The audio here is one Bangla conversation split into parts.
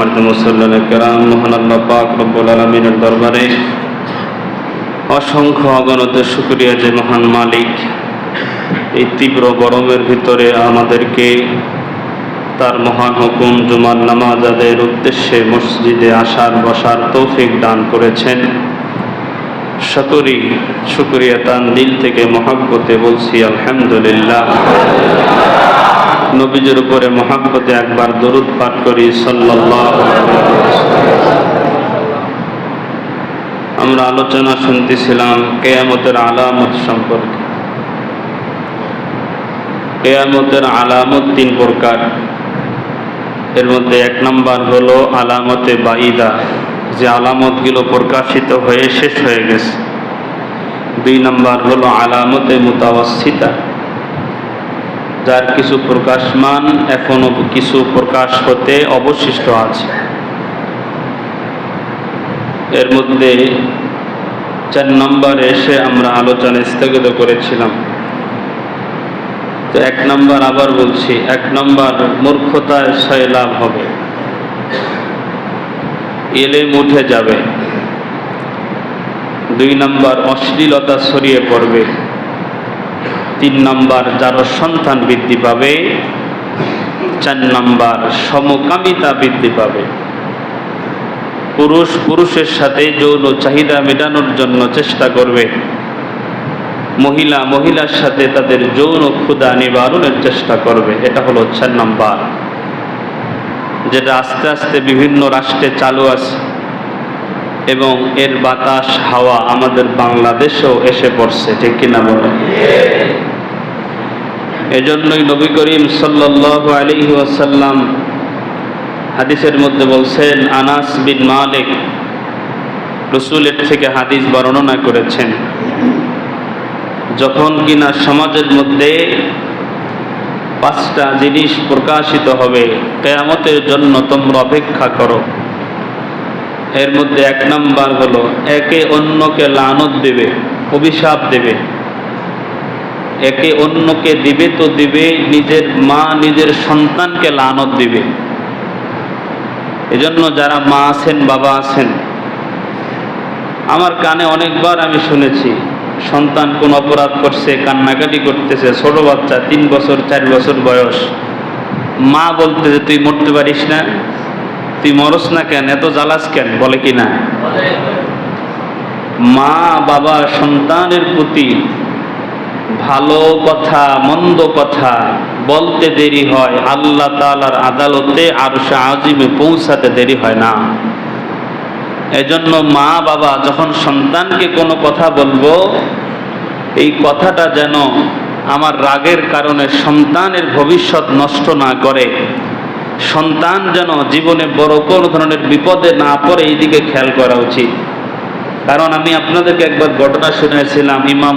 সম্মানিত মুসল্লান কেরাম, মহান আল্লাহ দরবারে অসংখ্য অগণত শুক্রিয়া যে মহান মালিক এই তীব্র গরমের ভিতরে আমাদেরকে তার মহান হুকুম জুমার নামাজ আদের উদ্দেশ্যে মসজিদে আসার, বসার তৌফিক দান করেছেন। সকরি শুক্রিয়া তান দিল থেকে মহাব্বতে বলছি, আলহামদুলিল্লাহ। নবীজের উপরে মহাব্বতে একবার দরুদ পাঠ করি ওয়াসাল্লাম। আমরা আলোচনা শুনতেছিলাম কেয়ামতের আলামত সম্পর্কে। কেয়ামতের আলামত তিন প্রকার। এর মধ্যে এক নম্বর হলো আলামতে বাইদা যে আলামতগুলো প্রকাশিত হয়ে শেষ হয়ে গেছে। দুই নম্বর হলো আলামতে মুতাওয়াসিতা যার কিছু প্রকাশমান এখনও কিছু প্রকাশ হতে অবশিষ্ট আছে। এর মধ্যে চার নম্বরে এসে আমরা আলোচনা স্থগিত করেছিলাম। তো এক নম্বর আবার বলছি, এক নম্বর মূর্খতায় লাভ হবে। এলে উঠে যাবে। দুই নম্বর অশ্লীলতা ছড়িয়ে পড়বে। তিন নম্বর, যার সন্তান বৃদ্ধি পাবে, চার নম্বর, সমকামিতা বৃদ্ধি পাবে। পুরুষ, পুরুষের সাথে যৌন চাহিদা মেটানোর জন্য চেষ্টা করবে। মহিলা, মহিলার সাথে তাদের যৌন ক্ষুদা নিবারণের চেষ্টা করবে। এটা হলো চার নম্বর। যেটা আস্তে আস্তে বিভিন্ন রাষ্ট্রে চালু আছে এবং এর বাতাস, হাওয়া আমাদের বাংলাদেশেও এসে পড়ছে, ঠিক কিনা বলেন এজন্যই নবী করিম সাল্লাল্লাহু আলাইহি ওয়াসাল্লাম হাদিসের মধ্যে বলছেন, আনাস বিন মালিক রসুলের থেকে হাদিস বর্ণনা করেছেন, যখন কিনা সমাজের মধ্যে পাঁচটা জিনিস প্রকাশিত হবে, কেয়ামতের জন্য তোমরা অপেক্ষা করো। এর মধ্যে এক নাম্বার হলো, একে অন্যকে লানত দেবে, অভিশাপ দেবে। একে অন্যকে দিবে তো দিবে, নিজের মা, নিজের সন্তানকে লানত দিবে। এজন্য যারা মা আছেন, বাবা আছেন, আমার কানে অনেকবার আমি শুনেছি, সন্তান কোন অপরাধ করছে, কান্নাকাটি করতেছে, ছোট বাচ্চা, তিন বছর, চার বছর বয়স। মা বলতেছে তুই মরতে পারিস না, তুই মরস না কেন, এত জ্বালাস কেন? বলে কি না? মা, বাবা, সন্তানের প্রতি ভালো কথা, মন্দ কথা বলতে দেরি হয়। আল্লাহ তালার আদালতে আর আজিমে পৌঁছাতে দেরি হয় না। এজন্য মা বাবা যখন সন্তানকে কোনো কথা বলব, এই কথাটা যেন আমার রাগের কারণে সন্তানের ভবিষ্যৎ নষ্ট না করে। সন্তান যেন জীবনে বড় কোনো ধরনের বিপদে না পড়ে, এই দিকে খেয়াল করা উচিত। কারণ আমি আপনাদেরকে একবার ঘটনা শুনেছিলাম, ইমাম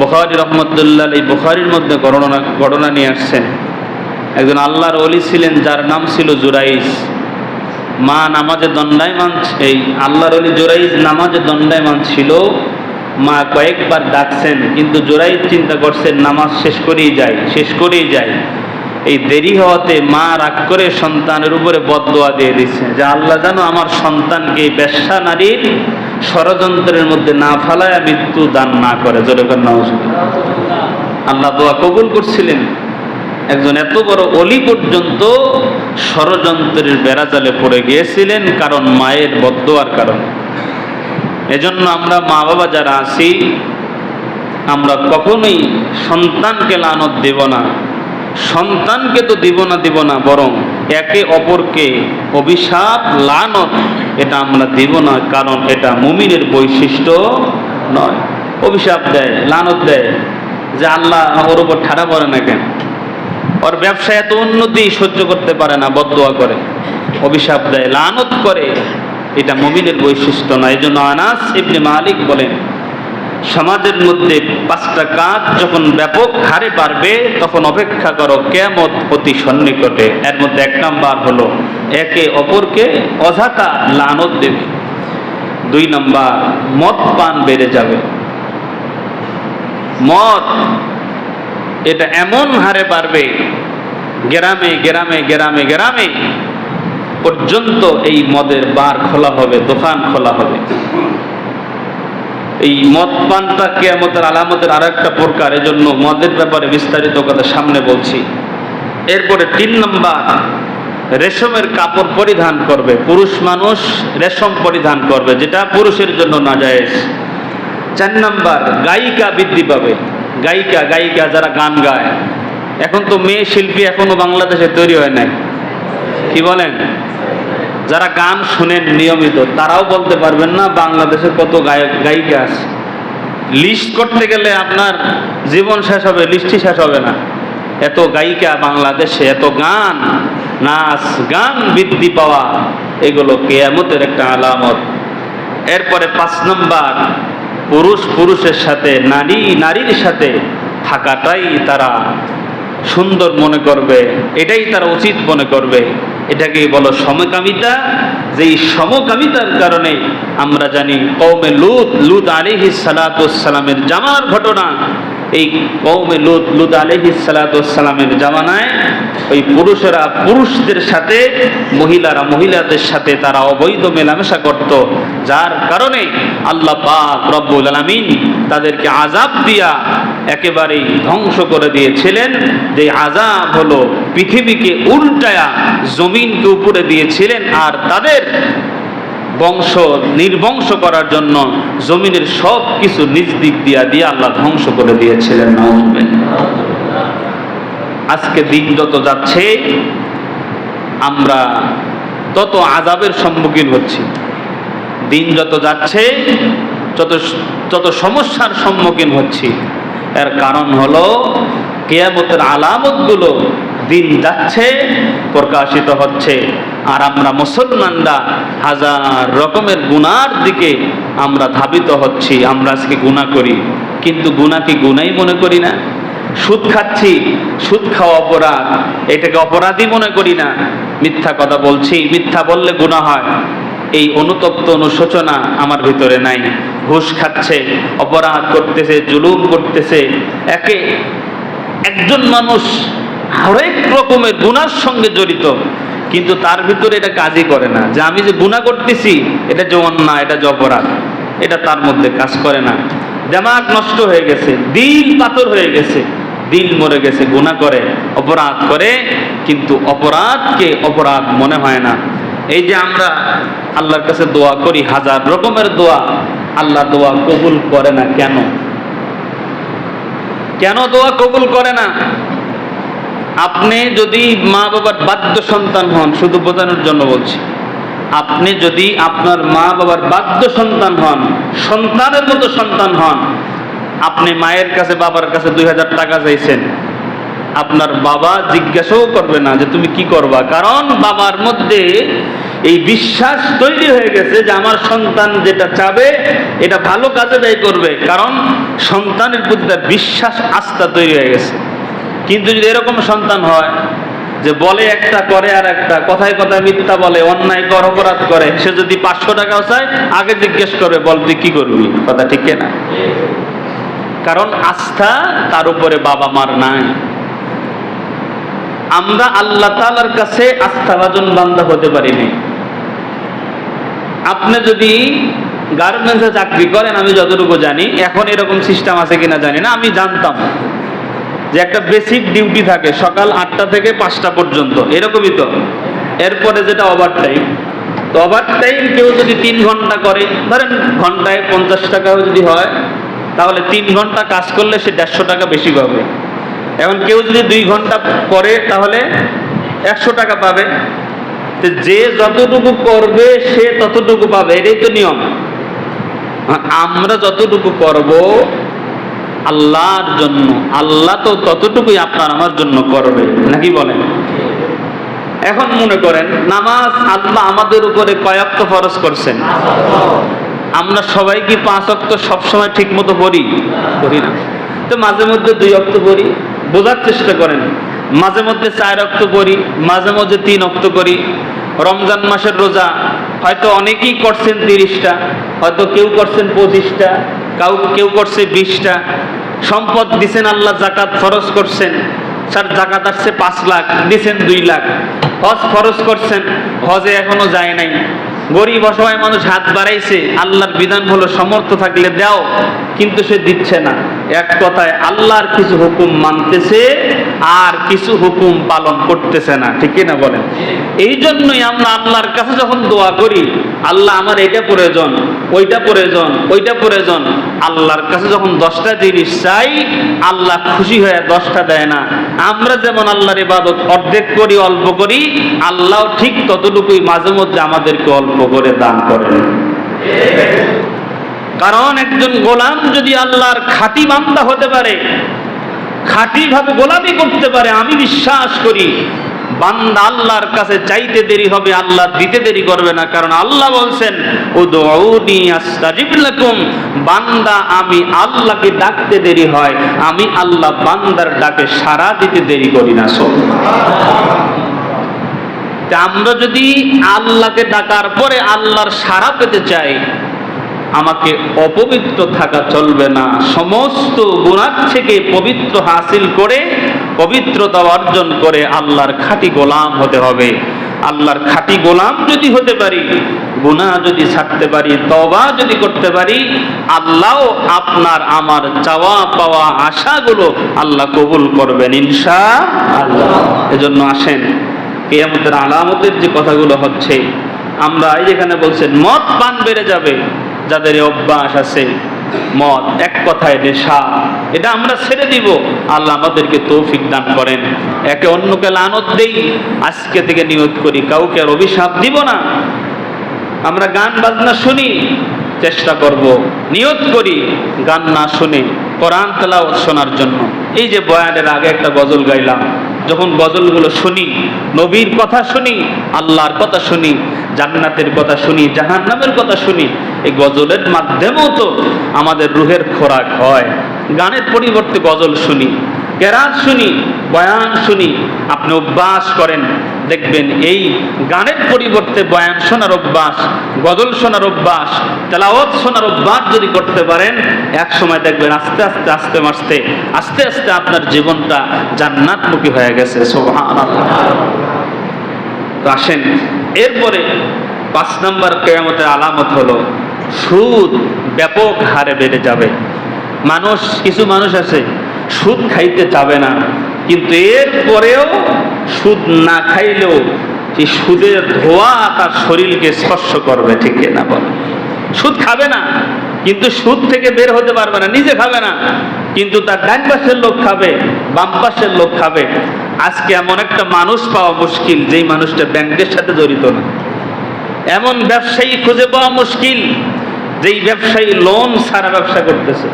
বখারি রহমতুল্লাহ এই বখারির মধ্যে ঘটনা ঘটনা নিয়ে আসছেন। একজন আল্লাহর অলি ছিলেন, যার নাম ছিল জুরাইস মা নামাজে দণ্ডায়মান, এই আল্লাহর অলি জোরাইজ নামাজে দণ্ডায়মান ছিল। মা কয়েকবার ডাকছেন, কিন্তু জোরাইজ চিন্তা করছেন, নামাজ শেষ করেই যায়, শেষ করেই যায়। এই দেরি হওয়াতে মা রাগ করে সন্তানের উপরে বদদোয়া দিয়ে দিচ্ছে, যে আল্লাহ যেন আমার সন্তানকে ব্যবসা নারীর ষড়যন্ত্রের মধ্যে না ফালায় মৃত্যু দান না করে। জোরেকর নওয়াজ আল্লাহ দোয়া কবুল করছিলেন। একজন এত বড় অলি পর্যন্ত ষড়যন্ত্রের বেড়াজালে পড়ে গিয়েছিলেন কারণ মায়ের বদোয়ার কারণ। এজন্য আমরা মা বাবা যারা আছি, আমরা কখনোই সন্তানকে লানত দেব না। সন্তানকে তো দিব না দিব না, বরং একে অপরকে অভিশাপ, লানত এটা আমরা দিব না, কারণ এটা মুমিনের বৈশিষ্ট্য নয়। অভিশাপ দেয়, লানত দেয়, যে আল্লাহ ওর উপর ঠাড়া পড়ে না কেন? ওর ব্যবসা এত উন্নতি সহ্য করতে পারে না বদোয়া করে। অভিশাপ দেয়, লানত করে। এটা মমিনের বৈশিষ্ট্য নয়। এই জন্য আনাস ইবনে মালিক বলেন সমাজের মধ্যে পাঁচটা কাজ যখন ব্যাপক হারে বাড়বে, তখন অপেক্ষা করো কেমত অতি সন্নিকটে। এর মধ্যে এক নাম্বার হলো, একে অপরকে অজাকা লানত দেবে। দুই নাম্বার, মদ পান বেড়ে যাবে। মদ, এটা এমন হারে বাড়বে, গ্রামে গ্রামে গ্রামে গ্রামে পর্যন্ত এই মদের বার খোলা হবে, দোকান খোলা হবে। এই মদ পানটা কেয়ামতের আলামতের আর একটা প্রকার, এজন্য মদের ব্যাপারে বিস্তারিত কথা সামনে বলছি। এরপরে তিন নম্বর, রেশমের কাপড় পরিধান করবে। পুরুষ মানুষ রেশম পরিধান করবে, যেটা পুরুষের জন্য না যায় চার নাম্বার, গায়িকা বৃদ্ধি পাবে। গায়িকা গায়িকা যারা গান গায়। এখন তো মেয়ে শিল্পী এখনও বাংলাদেশে তৈরি হয় নাই। কি বলেন? যারা গান শুনেন নিয়মিত, তারাও বলতে পারবেন না বাংলাদেশে কত গায়ক, গায়িকা আছে। লিস্ট করতে গেলে আপনার জীবন শেষ হবে, লিস্টই শেষ হবে না। এত গায়িকা বাংলাদেশে, এত গান, নাচ, গান বৃদ্ধি পাওয়া, এগুলো কেয়ামতের একটা আলামত। এরপরে পাঁচ নম্বর, পুরুষ পুরুষের সাথে, নারী, নারীর সাথে থাকাটাই তারা সুন্দর মনে করবে, এটাই তারা উচিত মনে করবে। এটাকে বলো সমকামিতা যে সমকামিতার কারণে আমরা জানি কৌমে লুত লুত আলিহি সালাতামের জামার ঘটনা। এই কৌমে লুত লুত আলিহি সালাতামের জামানায় ওই পুরুষেরা পুরুষদের সাথে, মহিলারা মহিলাদের সাথে তারা অবৈধ মেলামেশা করত। যার কারণে আল্লাহ পাক রব্বুল আলামিন তাদেরকে আজাব দিয়া একেবারেই ধ্বংস করে দিয়েছিলেন। যে আজাব হলো পৃথিবীকে উল্টায়া জমিনকে উপরে দিয়েছিলেন আর তাদের বংশ নির্বংশ করার জন্য জমিনের সব কিছু নিজ দিক দিয়া দিয়ে আল্লাহ ধ্বংস করে দিয়েছিলেন। আজকে দিন যত যাচ্ছে, আমরা তত আজাবের সম্মুখীন হচ্ছি। দিন যত যাচ্ছে, তত তত সমস্যার সম্মুখীন হচ্ছি। এর কারণ হলো কেয়ামতের আলামতগুলো দিন যাচ্ছে, প্রকাশিত হচ্ছে। আর আমরা মুসলমানরা হাজার রকমের গুনার দিকে আমরা ধাবিত হচ্ছি, আমরা আজকে গুণা করি। কিন্তু গুণা কি গুনাই মনে করি না? সুদ খাচ্ছি, সুদ খাওয়া অপরাধ, এটাকে অপরাধী মনে করি না। মিথ্যা কথা বলছি, মিথ্যা বললে গুণা হয়। এই অনুতপ্ত অনুশোচনা আমার ভিতরে নাই। ঘুষ খাচ্ছে, অপরাধ করতেছে, জুলুম করতেছে। একে একজন মানুষ হরেক রকমের গুনার সঙ্গে জড়িত, কিন্তু তার ভিতরে এটা কাজই করে না। যে আমি যে গুণা করতেছি, এটা যে অন্যায়, এটা যে অপরাধ, এটা তার মধ্যে কাজ করে না। দেমাগ নষ্ট হয়ে গেছে, দিল পাথর হয়ে গেছে। দিল মরে গেছে গুণা করে, অপরাধ করে, কিন্তু অপরাধকে অপরাধ মনে হয় না। এই যে আমরা আল্লাহর কাছে দোয়া করি, হাজার রকমের দোয়া, আল্লাহ দোয়া কবুল করে না কেন? কেন দোয়া কবুল করে না? আপনি যদি মা বাবার বাদ্য সন্তান হন, শুধু বোঝানোর জন্য বলছি, আপনি যদি আপনার মা বাবার বাদ্য সন্তান হন, সন্তানের মতো সন্তান হন, আপনি মায়ের কাছে, বাবার কাছে দুই হাজার টাকা চাইছেন আপনার বাবা জিজ্ঞাসাও করবে না যে তুমি কি করবা। কারণ বাবার মধ্যে এই বিশ্বাস তৈরি হয়ে গেছে যে আমার সন্তান যেটা চাবে, এটা ভালো কাজে ব্যয় করবে। কারণ সন্তানের প্রতি তার বিশ্বাস, আস্থা তৈরি হয়ে গেছে। কিন্তু যদি এরকম সন্তান হয় যে বলে একটা, করে আর একটা, কথায় কথায় মিথ্যা বলে, অন্যায় কর, অপরাধ করে, সে যদি পাঁচশো টাকাও চায়, আগে জিজ্ঞেস করবে, বল তুই কি করবি? কথা ঠিক না? কারণ আস্থা তার উপরে বাবা মার নাই। আমরা আল্লাহ তালার কাছে আস্থাভাজন বান্দা হতে পারিনি। আপনি যদি গার্মেন্টসে চাকরি করেন, আমি যতটুকু জানি, এখন এরকম সিস্টেম আছে কিনা জানি না, আমি জানতাম যে একটা বেসিক ডিউটি থাকে, সকাল আটটা থেকে পাঁচটা পর্যন্ত, এরকমই তো। এরপরে যেটা ওভার টাইম তো ওভার টাইম কেউ যদি তিন ঘণ্টা করে, ধরেন ঘন্টায় পঞ্চাশ টাকাও যদি হয়, তাহলে তিন ঘণ্টা কাজ করলে সে দেড়শো টাকা বেশি পাবে। এখন কেউ যদি দুই ঘণ্টা করে, তাহলে একশো টাকা পাবে। যে যতটুকু করবে, সে ততটুকু পাবে। এটাই তো নিয়ম। আমরা যতটুকু করব আল্লাহর জন্য, আল্লাহ তো ততটুকুই আপনার আমার জন্য করবে, নাকি বলেন? এখন মনে করেন, নামাজ আল্লাহ আমাদের উপরে কয়াক্ত ফরজ করছেন? আমরা সবাই কি পাঁচ অক্ত সবসময় ঠিক মতো পড়ি? পড়ি না। তো মাঝে মধ্যে দুই অক্ত পড়ি। বোঝার চেষ্টা করেন। মাঝে মধ্যে চার অক্ত করি, মাঝে মধ্যে তিন অক্ত করি। রমজান মাসের রোজা, হয়তো অনেকেই করছেন তিরিশটা, হয়তো কেউ করছেন পঁচিশটা, কাউ, কেউ করছে বিশটা। সম্পদ দিছেন আল্লাহ, জাকাত ফরজ করছেন। স্যার, জাকাত আসছে পাঁচ লাখ, দিছেন দুই লাখ। হজ ফরজ করছেন, হজে এখনও যায় নাই। গরিব অসহায় মানুষ হাত বাড়াইছে, আল্লাহর বিধান হলো সমর্থ থাকলে দাও, কিন্তু সে দিচ্ছে না। এক কথায় আল্লাহর কিছু হুকুম মানতেছে আর কিছু হুকুম পালন করতেছে না, ঠিক না বলেন? এই জন্যই আমরা আল্লাহর কাছে যখন দোয়া করি, আল্লাহ আমার এটা প্রয়োজন, ওইটা প্রয়োজন ওইটা প্রয়োজন, আল্লাহর কাছে যখন দশটা জিনিস চাই, আল্লাহ খুশি হয়ে দশটা দেয় না। আমরা যেমন আল্লাহর ইবাদত অর্ধেক করি, অল্প করি, আল্লাহ ঠিক ততটুকুই মাঝে মধ্যে আমাদেরকে অল্প করে দান করেন। কারণ একজন গোলাম যদি আল্লাহর খাঁটি বান্দা হতে পারে খাঁটি ভাবে গোলামি করতে পারে, আমি বিশ্বাস করি বান্দা আল্লাহর কাছে চাইতে দেরি হবে, আল্লাহ দিতে দেরি করবে না। কারণ আল্লাহ বলছেন, উদউনি আস্তাজিব লাকুম। বান্দা, আমি আল্লাহকে ডাকতে দেরি হয়, আমি আল্লাহ বান্দার ডাকে সাড়া দিতে দেরি করি না। সব আমরা যদি আল্লাহকে ডাকার পরে আল্লাহর সাড়া পেতে চাই আমাকে অপবিত্র থাকা চলবে না। সমস্ত গুণার থেকে পবিত্র হাসিল করে, পবিত্রতা অর্জন করে আল্লাহর খাঁটি গোলাম হতে হবে। আল্লাহর খাঁটি গোলাম যদি হতে পারি, গুনাহ যদি ছাড়তে পারি তবা যদি করতে পারি আল্লাহ আপনার আমার চাওয়া পাওয়া আশাগুলো আল্লাহ কবুল করবেন ইনশা আল্লাহ এজন্য আসেন। কেয়ামতের আলামতের যে কথাগুলো হচ্ছে, আমরা এই যেখানে বলছেন, মদ পান বেড়ে যাবে। যাদের অভ্যাস আছে, মদ এক কথায় নেশা, এটা আমরা ছেড়ে দিব। আল্লাহ আমাদেরকে তৌফিক দান করেন। একে অন্যকে লানত দেই, আজকে থেকে নিয়ত করি, কাউকে আর অভিশাপ দিব না। আমরা গান বাজনা শুনি, চেষ্টা করব, নিয়ত করি, গান না শুনে কোরআন তেলাওয়াত শোনার জন্য। এই যে বয়ানের আগে একটা গজল গাইলাম যখন গজলগুলো শুনি, নবীর কথা শুনি, আল্লাহর কথা শুনি, জান্নাতের কথা শুনি জাহান নামের কথা শুনি, এই গজলের মাধ্যমেও তো আমাদের রুহের খোরাক হয়। গানের পরিবর্তে গজল শুনি, কেরাত শুনি, বয়ান শুনি, আপনি অভ্যাস করেন দেখবেন এই গানের পরিবর্তে বয়ান শোনার অভ্যাস, গজল শোনার অভ্যাস, তেলাওয়াত শোনার অভ্যাস যদি করতে পারেন এক সময় দেখবেন আস্তে আস্তে আস্তে আস্তে আস্তে আস্তে আপনার জীবনটা জান্নাতমুখী হয়ে গেছে। আসেন, এরপরে পাঁচ নম্বর কেয়ামতের আলামত হলো, সুদ ব্যাপক হারে বেড়ে যাবে। মানুষ, কিছু মানুষ আছে, সুদ খাইতে চাবে না। কিন্তু এরপরেও সুদ না খাইলেও এই সুদের ধোয়া তার শরীরকে স্পর্শ করবে, ঠিক না বল? সুদ খাবে না, কিন্তু সুদ থেকে বের হতে পারবে না, নিজে খাবে না। কিন্তু তার ডান পাশের লোক খাবে, বাম পাশের লোক খাবে। আজকে এমন একটা মানুষ পাওয়া মুশকিল, যেই মানুষটা ব্যাংকের সাথে জড়িত না। এমন ব্যবসায়ী খুঁজে পাওয়া মুশকিল, যেই ব্যবসায়ী লোন সারা ব্যবসা করতেছে।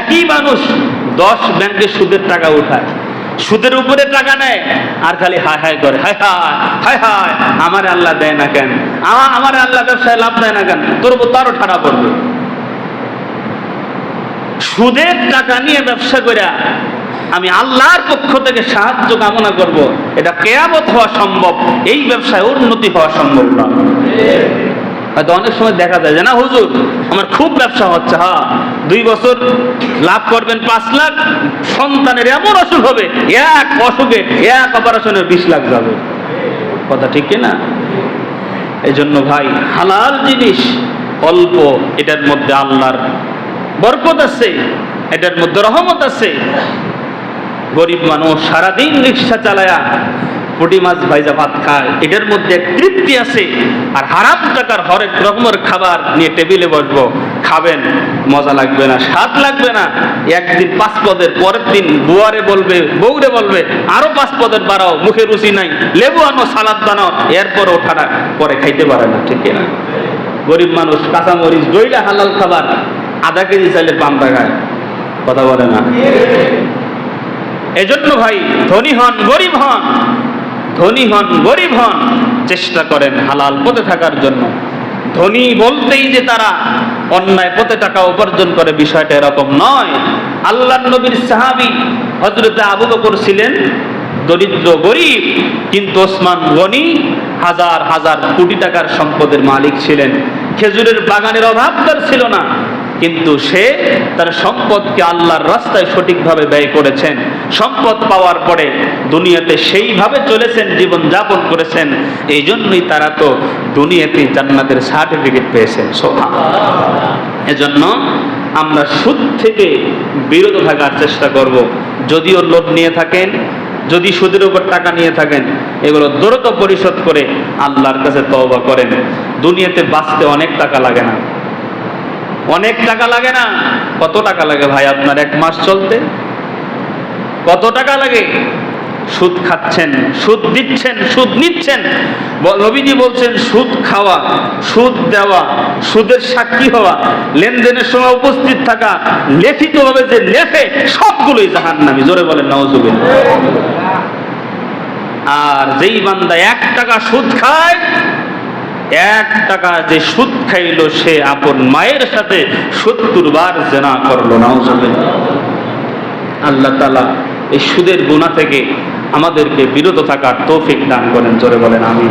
একই মানুষ দশ ব্যাংকে সুদের টাকা উঠায়। সুদের উপরে টাকা নেয়, আর খালি হায় হায় করে, হায় হায় হায় হায়, আমার আল্লাহ দেয় না কেন? আমার আল্লাহ ব্যবসায় লাভ দেয় না কেন? তোর উপর তারও ঠাড়া পড়বে। সুদের টাকা নিয়ে ব্যবসা করে আমি আল্লাহর পক্ষ থেকে সাহায্য কামনা করব। এটা কেয়ামত হওয়া সম্ভব, এই ব্যবসায় উন্নতি হওয়া সম্ভব না। হয়তো অনেক সময় দেখা যায় যে, না হুজুর, আমার খুব ব্যবসা হচ্ছে হ্যাঁ দুই বছর লাভ করবেন পাঁচ লাখ, সন্তানের এমন অসুখ হবে, এক অসুখে, এক অপারেশনের বিশ লাখ যাবে। কথা ঠিক না? এই জন্য ভাই, হালাল জিনিস অল্প, এটার মধ্যে আল্লাহর বরকত আছে, এটার মধ্যে রহমত আছে। গরিব মানুষ সারাদিন রিক্সা চালায়া পুটি মাছ ভাইজা ভাত খায়। এটার মধ্যে এক তৃপ্তি আছে। আর হারাম টাকার হরেক রকমের খাবার নিয়ে টেবিলে বসবো। খাবেন, মজা লাগবে না, স্বাদ লাগবে না। একদিন পাঁচ পদের, পরের দিন বুয়ারে বলবে, বউরে বলবে, আরও পাঁচ পদের বাড়াও, মুখে রুচি নাই। লেবু আনো, সালাদ বানাও। এরপর ওঠাটা পরে খাইতে পারে না, ঠিক না গরিব মানুষ, কাঁচামরিচ দইটা হালাল খাবার, আধা কেজি চাইলে পান্তা খায় কথা বলে না? এজন্য ভাই, ধনী হন, গরিব হন। ধনী হন, গরিব হন, চেষ্টা করেন হালাল পথে থাকার জন্য। ধনী বলতেই যে তারা অন্যায় পথে টাকা উপার্জন করে বিষয়টা এরকম নয়। আল্লাহ নবীর সাহাবি হজরতে আবু বকর ছিলেন দরিদ্র, গরিব, কিন্তু ওসমান গনি হাজার হাজার কোটি টাকার সম্পদের মালিক ছিলেন। খেজুরের বাগানের অভাব তার ছিল না। কিন্তু সে তার সম্পদকে আল্লাহর রাস্তায় সঠিকভাবে ব্যয় করেছেন। সম্পদ পাওয়ার পরে দুনিয়াতে সেইভাবে চলেছেন জীবন যাপন করেছেন। এই জন্যই তারা তো দুনিয়াতে জান্নাতের সার্টিফিকেট পেয়েছেন সোহা এজন্য আমরা সুদ থেকে বিরত থাকার চেষ্টা করব। যদিও লোড নিয়ে থাকেন, যদি সুদের উপর টাকা নিয়ে থাকেন, এগুলো দ্রুত পরিশোধ করে আল্লাহর কাছে তওবা করেন। দুনিয়াতে বাঁচতে অনেক টাকা লাগে না। অনেক টাকা লাগে না? কত টাকা লাগে ভাই আপনার এক মাস চলতে? কত টাকা লাগে? সুদ খাচ্ছেন, সুদ দিচ্ছেন, সুদ নিচ্ছেন। নবীজি বলছেন, সুদ খাওয়া, সুদ দেওয়া, সুদের সাক্ষী হওয়া, লেনদেনের সময় উপস্থিত থাকা, লেখিতভাবে যে লেখে, সবগুলোই জাহান নামি জোরে বলেন নওজুবিন আর যেই বান্দা এক টাকা সুদ খায় এক টাকা যে সুদ খাইলো সে আপন মায়ের সাথে সত্তর বার জেনা করল নওজুবিন আল্লাহ তালা এই সুদের গুণা থেকে আমাদেরকে বিরত থাকার তৌফিক দান করেন, জোরে বলেন আমি